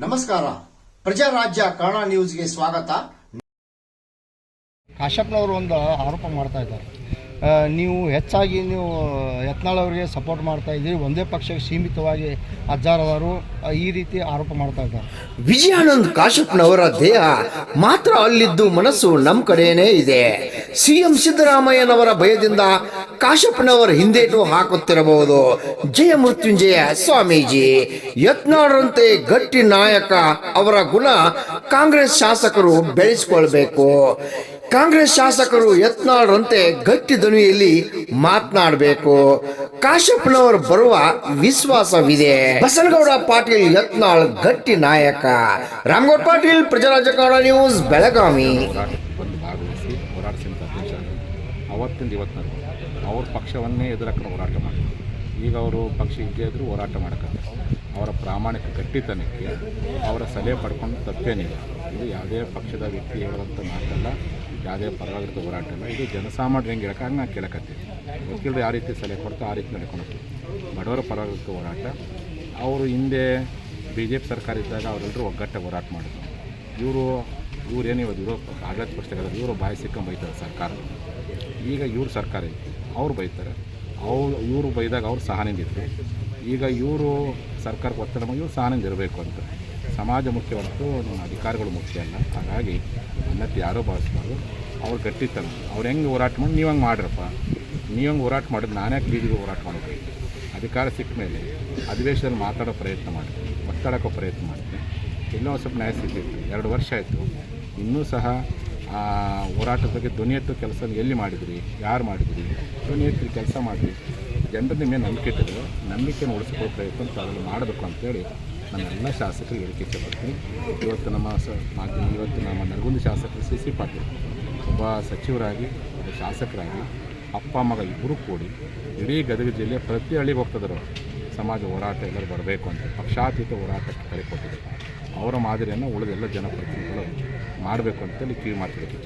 ನಮಸ್ಕಾರ. ಪ್ರಜಾರಾಜ್ಯ ಕನ್ನಡ ನ್ಯೂಸ್ಗೆ ಸ್ವಾಗತ. ಕಾಶ್ಯಪ್ನವರು ಒಂದು ಆರೋಪ ಮಾಡ್ತಾ ಇದ್ದಾರೆ. ನೀವು ಹೆಚ್ಚಾಗಿ ನೀವು ಯತ್ನಾಳ್ ಅವರಿಗೆ ಸಪೋರ್ಟ್ ಮಾಡ್ತಾ ಇದ್ದೀರಿ. ಒಂದೇ ಪಕ್ಷಕ್ಕೆ ಸೀಮಿತವಾಗಿ ಅಜ್ಜಾರವರು ಈ ರೀತಿ ಆರೋಪ ಮಾಡ್ತಾ ಇದ್ದಾರೆ. ವಿಜಯಾನಂದ್ ಕಾಶ್ಯಪ್ನವರ ದೇಹ ಮಾತ್ರ ಅಲ್ಲಿದ್ದು ಮನಸ್ಸು ನಮ್ಮ ಕಡೆಯೇ ಇದೆ. ಸಿಎಂ ಸಿದ್ದರಾಮಯ್ಯನವರ ಭಯದಿಂದ ಕಾಶ್ಯಪ್ನವರ ಹಿಂದೇಟು ಹಾಕುತ್ತಿರಬಹುದು. ಜಯ ಮೃತ್ಯುಂಜಯ ಸ್ವಾಮೀಜಿ. ಯತ್ನಾಳರಂತೆ ಗಟ್ಟಿ ನಾಯಕ ಅವರ ಗುಣ ಕಾಂಗ್ರೆಸ್ ಶಾಸಕರು ಬೆಳೆಸಿಕೊಳ್ಬೇಕು. ಕಾಂಗ್ರೆಸ್ ಶಾಸಕರು ಯತ್ನಾಳರಂತೆ ಗಟ್ಟಿ ದನಿಯಲ್ಲಿ ಮಾತನಾಡಬೇಕು. ಕಾಶ್ಯಪ್ನವರು ಬರುವ ವಿಶ್ವಾಸವಿದೆ. ಬಸನಗೌಡ ಪಾಟೀಲ್ ಯತ್ನಾಳ್ ಗಟ್ಟಿ ನಾಯಕ. ರಾಮಗೌಡ ಪಾಟೀಲ್ ಪ್ರಜಾರಾಜಕಾರ ನ್ಯೂಸ್, ಬೆಳಗಾವಿ. ಅವತ್ತಿಂದ ಇವತ್ತಿನವರೆಗೂ ಅವ್ರ ಪಕ್ಷವನ್ನೇ ಎದುರಕ್ಕೆ ಹೋರಾಟ ಮಾಡಿದ್ರು ಈಗ ಅವರು ಪಕ್ಷ ಇದ್ದೇ ಇದ್ದರೂ ಹೋರಾಟ ಮಾಡೋಕ್ಕಂತ. ಅವರ ಪ್ರಾಮಾಣಿಕ ಗಟ್ಟಿತನಕ್ಕೆ ಅವರ ಸಲಹೆ ಪಡ್ಕೊಂಡು ತಪ್ಪೇನಿಲ್ಲ. ಇದು ಯಾವುದೇ ಪಕ್ಷದ ವ್ಯಕ್ತಿ ಹೇಳುವಂಥ ಮಾತಲ್ಲ, ಯಾವುದೇ ಪರವಾಗಿರದ ಹೋರಾಟ ಇಲ್ಲ. ಇದು ಜನಸಾಮಾನ್ಯ ಹೆಂಗೆ ಹೇಳೋಕ್ಕಾಗ ನಾನು ಕೇಳಕತ್ತೀನಿ. ವಕೀಲರು ಯಾವ ರೀತಿ ಸಲಹೆ ಕೊಡ್ತಾ ಆ ರೀತಿ ನಡ್ಕೊಂಡು ಬಡವರ ಪರವಾಗಿರದ ಹೋರಾಟ. ಅವರು ಹಿಂದೆ ಬಿ ಜೆ ಪಿ ಸರ್ಕಾರ ಇದ್ದಾಗ ಅವರೆಲ್ಲರೂ ಒಗ್ಗಟ್ಟೆ ಹೋರಾಟ ಮಾಡಿದ್ರು. ಇವರು ಇವ್ರೇನು ಇವತ್ತು ಇವರು ಆಡಳಿತ ಪಕ್ಷದಾಗ ಇವರು ಬಾಯಿ ಸಿಕ್ಕಂಡು ಬೈತಾರೆ ಸರ್ಕಾರ. ಈಗ ಇವ್ರ ಸರ್ಕಾರ ಐತಿ. ಅವ್ರು ಬೈತಾರೆ. ಅವ್ರು, ಇವರು ಬೈದಾಗ ಅವ್ರು ಸಹನೆಂದಿದ್ರು ಈಗ ಇವರು ಸರ್ಕಾರಕ್ಕೆ ಒತ್ತಡ ಮಾಡಿ ಇವ್ರು ಸಹನೆಂದು ಇರಬೇಕು ಅಂತ. ಸಮಾಜ ಮುಖ್ಯ ಹೊರತು ಅಧಿಕಾರಿಗಳು ಮುಖ್ಯ ಅಲ್ಲ. ಹಾಗಾಗಿ ಅನ್ನತ್ತೆ ಯಾರೂ ಭಾವಿಸ್ಬಾರ್ದು. ಅವ್ರು ಗಟ್ಟಿತನ. ಅವ್ರು ಹೆಂಗೆ ಹೋರಾಟ ಮಾಡಿ ನೀವು ಹಂಗೆ ಮಾಡ್ರಪ್ಪ. ನೀವು ಹಂಗೆ ಹೋರಾಟ ಮಾಡಿದ್ರೆ ನಾನೇ ಬೀದಿಗೆ ಹೋರಾಟ ಮಾಡಬೇಕು ಅಧಿಕಾರ ಸಿಕ್ಕ ಮೇಲೆ ಅಧಿವೇಶನದಲ್ಲಿ ಮಾತಾಡೋ ಪ್ರಯತ್ನ ಮಾಡ್ತೀನಿ. ಒತ್ತಡಕ್ಕೋ ಪ್ರಯತ್ನ ಮಾಡ್ತೀನಿ. ಇನ್ನೂ ಸ್ವಲ್ಪ ನ್ಯಾಯ ಸಿಕ್ಕಿತ್ತು ಎರಡು ವರ್ಷ ಆಯಿತು. ಇನ್ನೂ ಸಹ ಆ, ಹೋರಾಟದ ಬಗ್ಗೆ ಧ್ವನಿ ಎತ್ತುವ ಕೆಲಸ ಎಲ್ಲಿ ಮಾಡಿದ್ರಿ? ಯಾರು ಮಾಡಿದ್ರಿ? ಧ್ವನಿ ಎತ್ತಿ ಕೆಲಸ ಮಾಡಿದ್ರಿ ಜನರ ನಿಮ್ಮ ನಂಬಿಕೆ ಇಟ್ಟಿದ್ರು. ನಂಬಿಕೆ ಉಳಿಸ್ಕೊಳ್ಳೋ ಪ್ರಯತ್ನ ತಾವೆಲ್ಲ ಮಾಡಬೇಕು ಅಂತೇಳಿ ನಮ್ಮೆಲ್ಲ ಶಾಸಕರಿಗೆ ಹೇಳಿಕೆ ಇಷ್ಟಪಡ್ತೀನಿ ಇವತ್ತು ನಮ್ಮ ಸ ಮಾಧ್ಯಮ ಇವತ್ತು ನಮ್ಮ ನರಗುಂದಿ ಶಾಸಕರು ಸಿ ಸಿ ಪಾಟೀಲ್ ಒಬ್ಬ ಸಚಿವರಾಗಿ ಒಬ್ಬ ಶಾಸಕರಾಗಿ ಅಪ್ಪ ಮಗ ಇಬ್ಬರು ಕೂಡಿ ಇಡೀ ಗದಗ ಜಿಲ್ಲೆ ಪ್ರತಿ ಹಳ್ಳಿಗೆ ಹೋಗ್ತಿದ್ರು. ಸಮಾಜ ಹೋರಾಟ ಎಲ್ಲರೂ ಬರಬೇಕು ಅಂತ ಪಕ್ಷಾತೀತ ಹೋರಾಟಕ್ಕೆ ಕರೆ ಕೊಟ್ಟಿದ್ರು. ಅವರ ಮಾದರಿಯನ್ನು ಉಳಿದೆಲ್ಲ ಜನಪ್ರತಿನಿಧಿಗಳು ಮಾಡಬೇಕು ಅಂತೇಳಿ ಕಿವಿ ಮಾತಾಡೋಕ್ಕೆ